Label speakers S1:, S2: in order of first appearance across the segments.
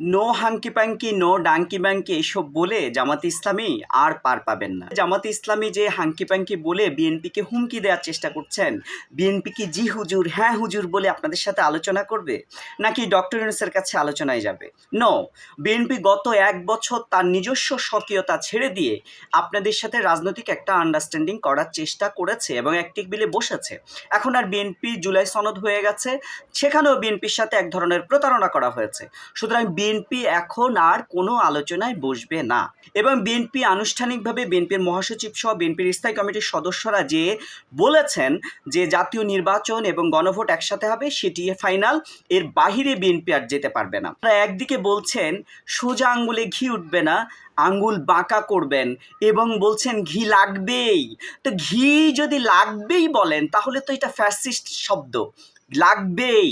S1: No hanky panky, no ডাঙ্কি ব্যাঙ্কি এসব বলে জামাত ইসলামী আর পার পাবেন না। জামাত ইসলামী যে হাঙ্কি পাঙ্কি বলে বিএনপিকে হুমকি দেওয়ার চেষ্টা করছেন, বিএনপি কি জি হুজুর হ্যাঁ হুজুর বলে আপনাদের সাথে আলোচনা করবে, নাকি ডক্টর ইউনুসের কাছে আলোচনায় যাবে? নো, বিএনপি গত এক বছর তার নিজস্ব স্বকীয়তা ছেড়ে দিয়ে আপনাদের সাথে রাজনৈতিক একটা আন্ডারস্ট্যান্ডিং করার চেষ্টা করেছে এবং একটি বিলে বসেছে। এখন আর বিএনপি জুলাই সনদ হয়ে গেছে, সেখানেও বিএনপির সাথে এক ধরনের প্রতারণা করা হয়েছে। সুতরাং বিএনপি এখন আর কোনো আলোচনায় বসবে না। এবং বিএনপি আনুষ্ঠানিকভাবে বিএনপির মহাসচিব সহ বিএনপির স্থায়ী কমিটির সদস্যরা যে বলেছেন যে জাতীয় নির্বাচন এবং গণভোট একসাথে হবে, সেটি ফাইনাল। এর বাহিরে বিএনপি আর যেতে পারবে না। আপনারা একদিকে বলছেন, সোজা আঙ্গুলে ঘি উঠবে না, আঙ্গুল বাঁকা করবেন এবং বলছেন ঘি লাগবেই। তো ঘি যদি লাগবেই বলেন, তাহলে তো এটা ফ্যাসিস্ট শব্দ। লাগবেই।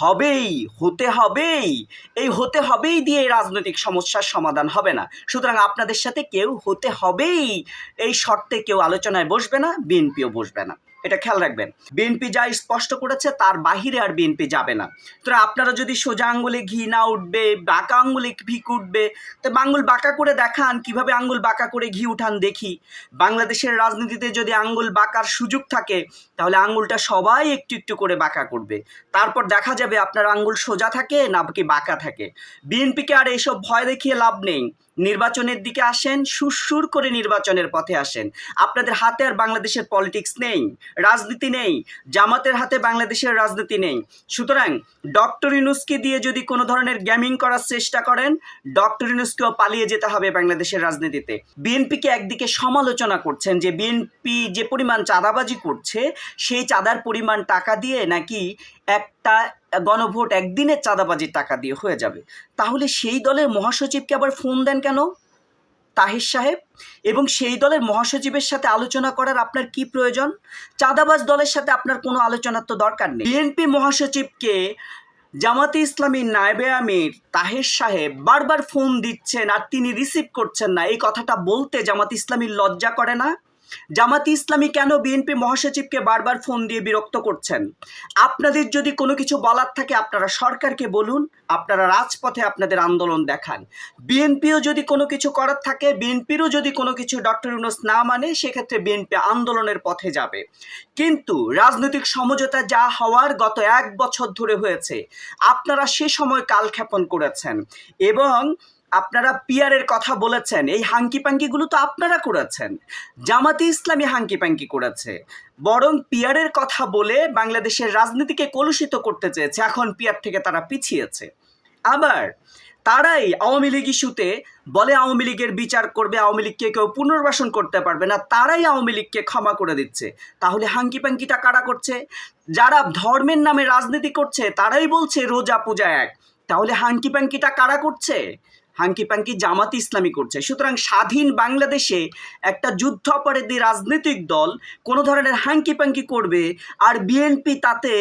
S1: হবেই, হতে হবেই। এই হতে হবেই দিয়ে এই রাজনৈতিক সমস্যার সমাধান হবে না। সুতরাং আপনাদের সাথে কেউ হতে হবেই। এই শর্তে কেউ আলোচনায় বসবে না, বিএনপিও বসবে না। এটা খেয়াল রাখবেন। বিএনপি যা স্পষ্ট করেছে তার বাহিরে আর বিএনপি যাবে না। তো আপনারা যদি সোজা আঙ্গুলে ঘি না উঠবে, বাঁকা আঙ্গুলে ভিক উঠবে, তো আঙ্গুল বাঁকা করে দেখান, কীভাবে আঙ্গুল বাঁকা করে ঘি উঠান দেখি। বাংলাদেশের রাজনীতিতে যদি আঙ্গুল বাঁকার সুযোগ থাকে, তাহলে আঙ্গুলটা সবাই একটু একটু করে বাঁকা করবে। তারপর দেখা যাবে আপনার আঙ্গুল সোজা থাকে না কি বাঁকা থাকে। বিএনপিকে আর এইসব ভয় দেখিয়ে লাভ নেই। নির্বাচনের দিকে আসেন, সুরসুর করে নির্বাচনের পথে আসেন। আপনাদের হাতে আর বাংলাদেশের পলিটিক্স নেই, রাজনীতি নেই, জামাতের হাতে বাংলাদেশের রাজনীতি নেই। সুতরাং ডক্টর ইনুসকে দিয়ে যদি কোনো ধরনের গ্যামিং করার চেষ্টা করেন, ডক্টর ইনুসকেও পালিয়ে যেতে হবে বাংলাদেশের রাজনীতিতে। বিএনপিকে একদিকে সমালোচনা করছেন যে বিএনপি যে পরিমাণ চাঁদাবাজি করছে, সেই চাঁদার পরিমাণ টাকা দিয়ে নাকি একটা গণভোট একদিনের চাঁদাবাজির টাকা দিয়ে হয়ে যাবে। তাহলে সেই দলের মহাসচিবকে আবার ফোন দেন কেন? তাহির সাহেব, এবং সেই দলের মহাসচিবের সাথে আলোচনা করার আপনার কি প্রয়োজন? চাঁদাবাজ দলের সাথে আপনার কোনো আলোচনার তো দরকার নেই। বিএনপি মহাসচিবকে জামাতে ইসলামী নায়েবে আমির তাহের সাহেব বারবার ফোন দিচ্ছেন আর তিনি রিসিভ করছেন না। এই কথাটা বলতে জামাত ইসলামীর লজ্জা করে না? জামাতি ইসলামী কেন বিএনপি মহাসচিবকে বারবার ফোন দিয়ে বিরক্ত করছেন? আপনাদের যদি কোনো কিছু বলার থাকে, আপনারা সরকারকে বলুন, আপনারা রাজপথে আপনাদের আন্দোলন দেখান। বিএনপিও যদি কোনো কিছু করার থাকে, বিএনপিরও যদি কোনো কিছু ডক্টর ইউনুস না মানে সেক্ষেত্রে বিএনপি আন্দোলনের পথে যাবে। কিন্তু রাজনৈতিক সমঝোতা যা হওয়ার গত এক বছর ধরে হয়েছে, আপনারা সে সময় কালক্ষেপণ করেছেন এবং আপনারা পিয়ারের কথা বলেছেন, এই হাঙ্কি পাঙ্কিগুলো তো আপনারা করেছেন। জামাতি ইসলামী হাঙ্কি পাঙ্কি করেছে। বরং পিয়ারের কথা বলে বাংলাদেশের রাজনীতিকে কলুষিত করতে চেয়েছে, এখন পিয়ার থেকে তারা পিছিয়েছে। আবার তারাই আওয়ামী লীগ ইস্যুতে বলে আওয়ামী লীগের বিচার করবে, আওয়ামী লীগকে কেউ পুনর্বাসন করতে পারবে না, তারাই আওয়ামী লীগকে ক্ষমা করে দিচ্ছে। তাহলে হাঙ্কি পাঙ্কিটা কারা করছে? যারা ধর্মের নামে রাজনীতি করছে, তারাই বলছে রোজা পূজা এক। তাহলে হাঙ্কি পাঙ্কিটা কারা করছে? হাঙ্কি পাঙ্কি জামাত ইসলামী করছে। সুতরাং স্বাধীন বাংলাদেশে একটা যুদ্ধ অপরাধী রাজনৈতিক দল কোনো ধরনের হাঙ্কি পাঙ্কি করবে আর বিএনপি তাতে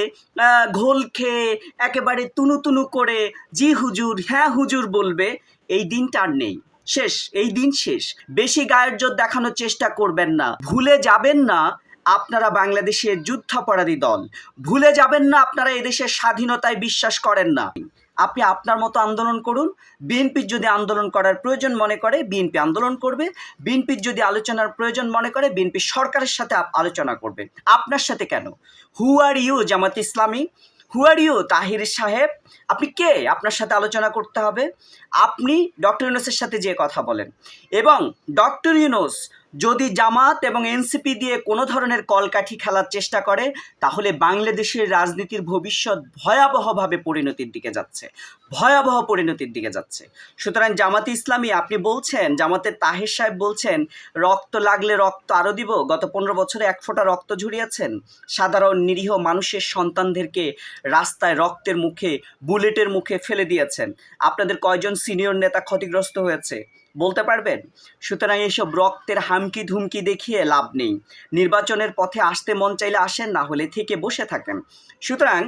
S1: ঘোল খেয়ে একেবারে তুনু তুনু করে জি হুজুর হ্যাঁ হুজুর বলবে, এই দিনটা আর নেই। শেষ, এই দিন শেষ। বেশি গায়ের জোর দেখানোর চেষ্টা করবেন না। ভুলে যাবেন না আপনারা বাংলাদেশের যুদ্ধাপরাধী দল। ভুলে যাবেন না আপনারা এদেশের স্বাধীনতায় বিশ্বাস করেন না। আপনি আপনার মতো আন্দোলন করুন। বিএনপির যদি আন্দোলন করার প্রয়োজন মনে করে, বিএনপি আন্দোলন করবে। বিএনপির যদি আলোচনার প্রয়োজন মনে করে, বিএনপি সরকারের সাথে আলোচনা করবে। আপনার সাথে কেন? হু are you Jamaat Islami? Who are you Tahir সাহেব? আপনি কে? আপনার সাথে আলোচনা করতে হবে। আপনি ডক্টর ইউনুসের সাথে যে কথা বলেন। এবং ডক্টর ইউনুস যদি জামাত এবং এনসিপি দিয়ে কোনো ধরনের কলকাঠি খেলার চেষ্টা করে, তাহলে বাংলাদেশের রাজনীতির ভবিষ্যৎ ভয়াবহভাবে পরিণতির দিকে যাচ্ছে, ভয়াবহ পরিণতির দিকে যাচ্ছে। সুতরাং জামাতে ইসলামী, আপনি বলছেন জামাতের তাহের সাহেব বলছেন, রক্ত লাগলে রক্ত আরও দিব, গত পনেরো বছরে এক ফোঁটা রক্ত ঝরিয়েছেন। সাধারণ নিরীহ মানুষের সন্তানদেরকে রাস্তায় রক্তের মুখে, বুলেটের মুখে ফেলে দিয়েছেন। আপনাদের কয়জন সিনিয়র নেতা ক্ষতিগ্রস্ত হয়েছে? বলতে পারবেন? সুতরাং এইসব রক্তের হামকি ধুমকি দেখিয়ে লাভ নেই। নির্বাচনের পথে আসতে মন চাইলে আসেন, না হলে থেকে বসে থাকেন। সুতরাং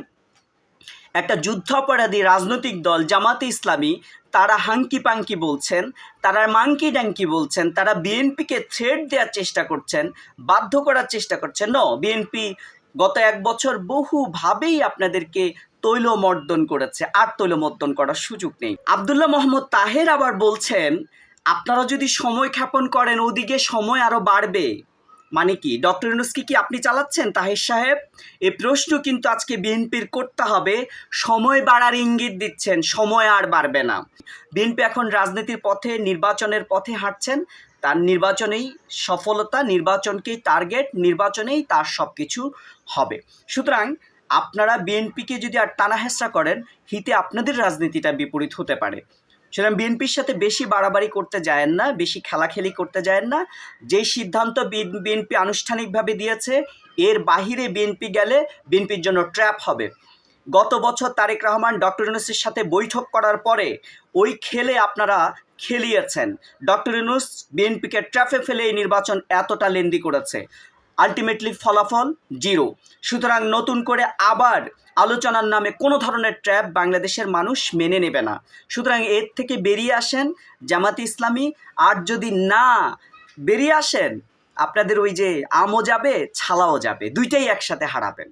S1: একটা যুদ্ধাপরাধী রাজনৈতিক দল, জামাতে ইসলামী, তারা হাঙ্কি পাঙ্কি বলছেন, তারা মাঙ্কি ড্যাঙ্কি বলছেন, তারা বিএনপিকে থ্রেড দেওয়ার চেষ্টা করছেন, বাধ্য করার চেষ্টা করছেন। ন বিএনপি গত এক বছর বহুভাবেই আপনাদেরকে তৈলমর্দন করেছে, আর তৈলমর্দন করার সুযোগ নেই। আবদুল্লাহ মোহাম্মদ তাহের আবার বলছেন আপনারা যদি সময় ক্ষেপণ করেন, ওদিকে সময় আরও বাড়বে। মানে কি? ডক্টর ইউনুসকে কি আপনি চালাচ্ছেন? তাহির সাহেব, এ প্রশ্ন কিন্তু আজকে বিএনপির করতে হবে। সময় বাড়ার ইঙ্গিত দিচ্ছেন, সময় আর বাড়বে না। বিএনপি এখন রাজনীতির পথে, নির্বাচনের পথে হাঁটছেন। তার নির্বাচনেই সফলতা, নির্বাচনকেই টার্গেট, নির্বাচনেই তার সব কিছু হবে। সুতরাং আপনারা বিএনপিকে যদি আর টানা হেঁচড়া করেন, হিতে আপনাদের রাজনীতিটা বিপরীত হতে পারে। সুতরাং বিএনপির সাথে বেশি বাড়াবাড়ি করতে যায়েন না, বেশি খেলাখেলি করতে যায়েন না। যেই সিদ্ধান্ত বিএনপি আনুষ্ঠানিকভাবে দিয়েছে, এর বাহিরে বিএনপি গেলে বিএনপির জন্য ট্র্যাপ হবে। গত বছর তারেক রহমান, ডক্টর ইউনুসের সাথে বৈঠক করার পরে ওই খেলে আপনারা খেলিয়েছেন। ডক্টর ইউনুস বিএনপিকে ট্র্যাফে ফেলে এই নির্বাচন এতটা লেন্দি করেছে। আলটিমেটলি ফলাফল জিরো সুতরাং নতুন করে আবার আলোচনার নামে কোনো ধরনের ট্র্যাপ বাংলাদেশের মানুষ মেনে নেবে না। সুতরাং এর থেকে বেরিয়ে আসেন জামাত ইসলামী। আর যদি না বেরিয়ে আসেন, আপনাদের ওই যে আমও যাবে, ছালাও যাবে। দুইটাই একসাথে হারাবেন।